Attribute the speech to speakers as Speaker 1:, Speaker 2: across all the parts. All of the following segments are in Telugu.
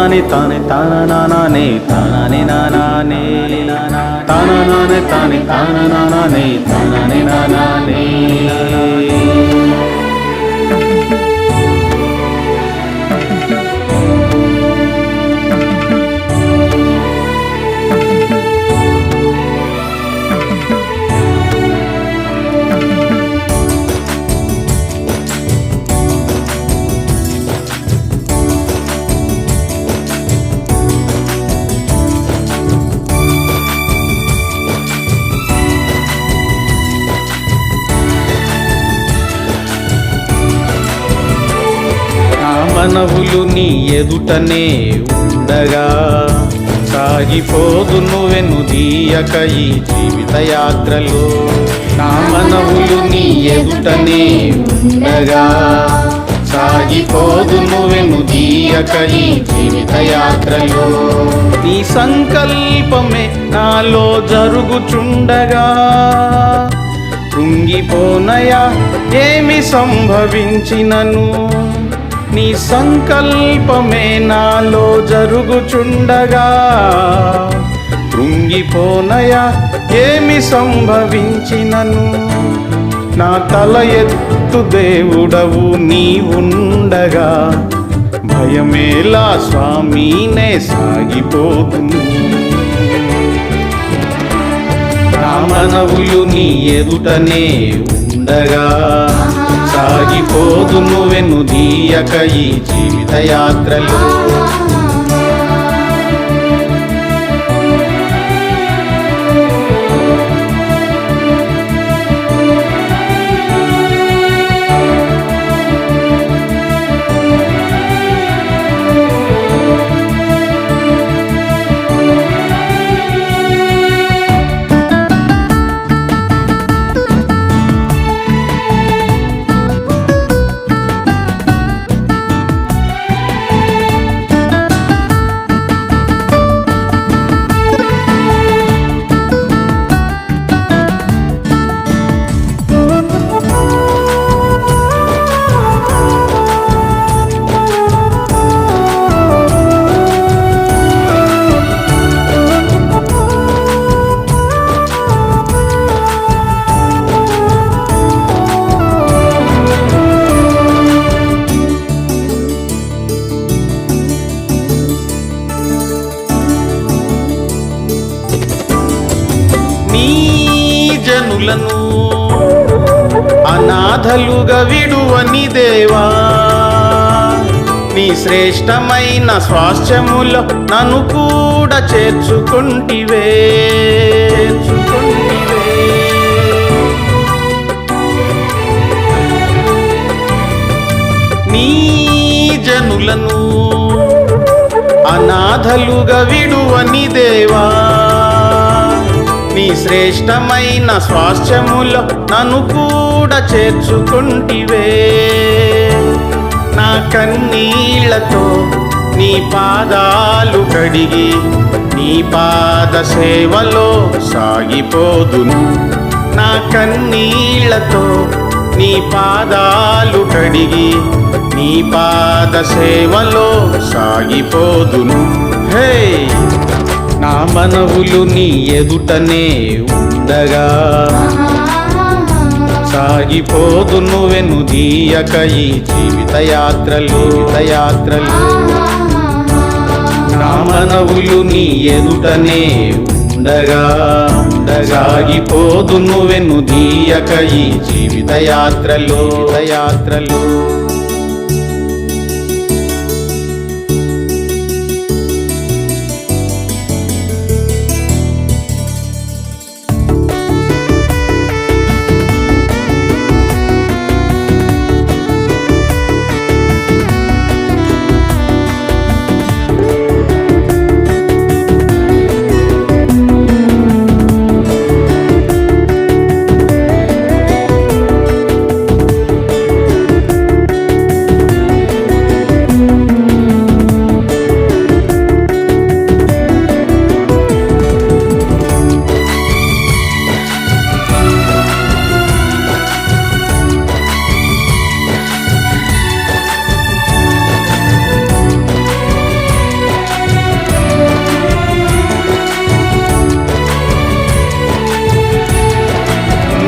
Speaker 1: தானே தானே தானே தானே நானே தானே தானே தானே தானே நானே. ఎదుటనే ఉండగా సాగిపోదు నువ్వెను దీయక ఈ జీవిత యాత్రలో నా మనవులు నీ ఎదుటనే ఉండగా సాగిపోదు నువ్వెను దీయక ఈ జీవిత యాత్రలో నీ సంకల్పమే నాలో జరుగుచుండగా కృంగిపోనయా ఏమి సంభవించినను? నీ సంకల్పమే నాలో జరుగుచుండగా. కృంగిపోనయా ఏమి సంభవించినను? నా తల ఎత్తు దేవుడవు నీ ఉండగా భయమేలా స్వామీనే సాగిపోతుంది నా మనవులు నీ ఎదుటనే ఉండగా. సాగిపోదు నువ్వెను దీయక ఈ జీవిత యాత్రలో ప్రాణులను అనాథలుగా విడువని దేవా. నీ శ్రేష్టమైన స్వాస్థ్యములో నన్ను కూడా చేర్చుకుంటివే. నీ జనులను అనాథలుగా విడువని దేవా. శ్రేష్టమైన స్వాస్థ్యములో నన్ను కూడా చేర్చుకుంటివే. నా కన్నీళ్ళతో నీ పాదాలు కడిగి నీ పాద సేవలో సాగిపోదును. నా కన్నీళ్ళతో నీ పాదాలు కడిగి నీ పాద సేవలో సాగిపోదును. హే! నా మనవులు నీ ఎదుటనే ఉండగా. సాగిపోదు నువ్వెను దీయక ఈ జీవిత యాత్రలు యాత్రలు నా మనవులు నీ ఎదుటనే ఉండగా సాగిపోదు నువ్వెను దీయక ఈ జీవిత యాత్రలు యాత్రలు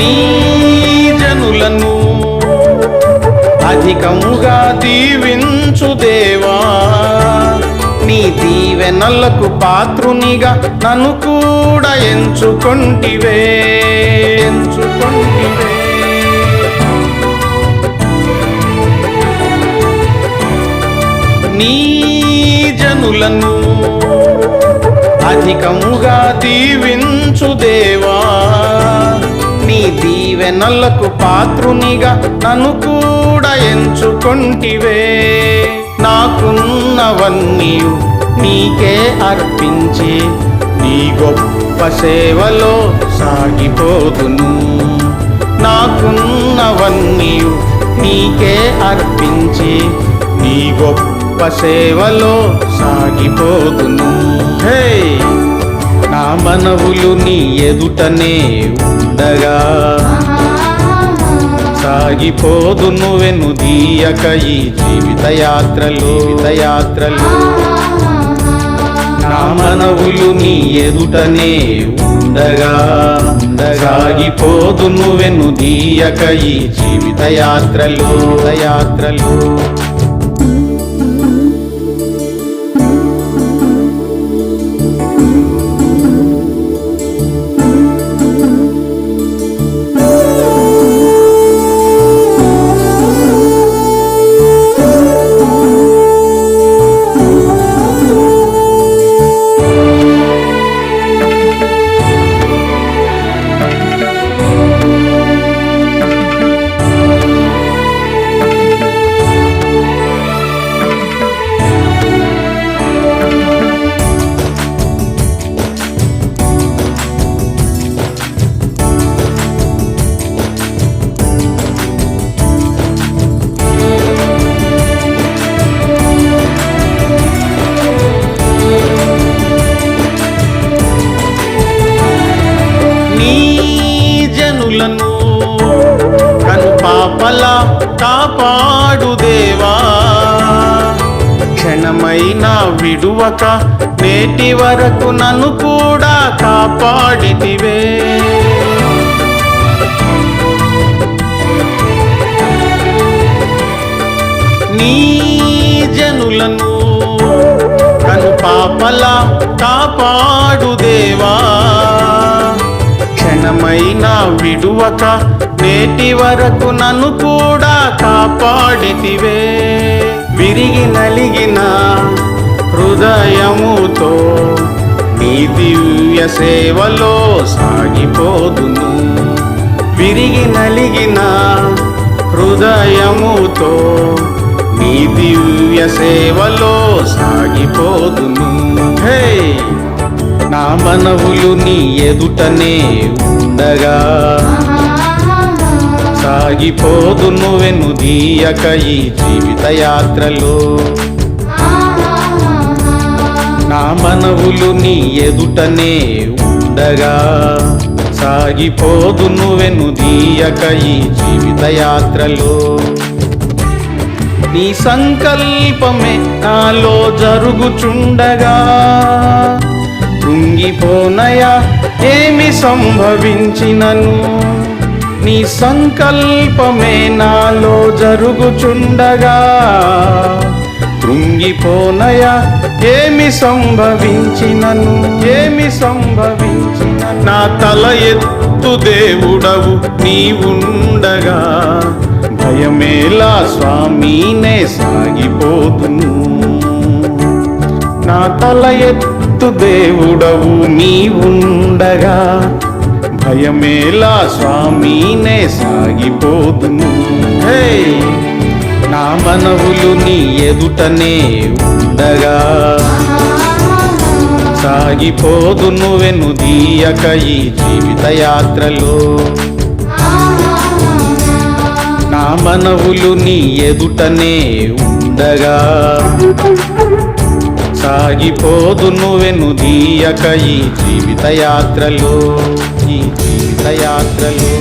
Speaker 1: నీజనులను అధికముగా దీవించు దేవా. నీ దీవెనలకు పాత్రునిగా నన్ను కూడా ఎంచుకొంటివే ఎంచుకొంటివే. నీజనులను అధికముగా దీవించు దేవా. నీ దీవెనలకు పాత్రునిగా నన్ను కూడా ఎంచుకొంటివే. నాకున్నవన్నీ నీకే అర్పించి నీ గొప్ప సేవలో సాగిపోదును. నాకున్నవన్నీ నీకే అర్పించి నీ గొప్ప సేవలో సాగిపోదును. హే! నా మనవులు నీ ఎదుటనే ఉండగా. సాగిపోదు నువ్వెను దీయక ఈ జీవిత యాత్రలో యాత్రలో నా మనవులు నీ ఎదుటనే ఉండగా. సాగిపోదు నువ్వెను దీయక ఈ జీవిత యాత్రలో యాత్రలో క్షణమైన విడువక నేటి వరకు నన్ను కూడా కాపాడితివే. నీ జనులను కను పాపల కాపాడు దేవా. క్షణమైనా విడువక నేటి వరకు నన్ను కూడా కాపాడితివే. విరిగి నలిగిన హృదయముతో నీ దివ్య సేవలో సాగిపోదును. విరిగి నలిగిన హృదయముతో నీ దివ్య సేవలో సాగిపోదును. హే! నా మనవులు నీ ఎదుటనే ఉండగా సాగిపోదు నువ్వెను దీయక ఈ జీవిత యాత్రలో నా మనవులు నీ ఎదుటనే ఉండగా. సాగిపోదును నువ్వెను దీయక ఈ జీవిత యాత్రలో నీ సంకల్పమే నాలో జరుగుచుండగా. కృంగిపోనయా ఏమి సంభవించినను? నీ సంకల్పమే నాలో జరుగుచుండగా. కృంగిపోనయా ఏమి సంభవించినను ఏమి సంభవించిన నా తల ఎత్తు దేవుడవు నీవుండగా. భయమేలా స్వామీనే సాగిపోతును. నా తల ఎత్తు దేవుడవు నీవుండగా. భయమేలా స్వామినే సాగిపోతును నా మనవులు నీ ఎదుటనే ఉండగా. సాగిపోదును వెను దీయక ఈ జీవిత యాత్రలో నా మనవులు నీ ఎదుటనే ఉండగా. సాగిపోదు నువ్వెను దీయక ఈ జీవిత యాత్రలో ఈ జీవిత యాత్రలో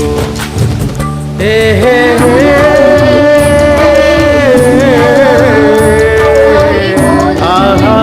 Speaker 1: హే ఆహా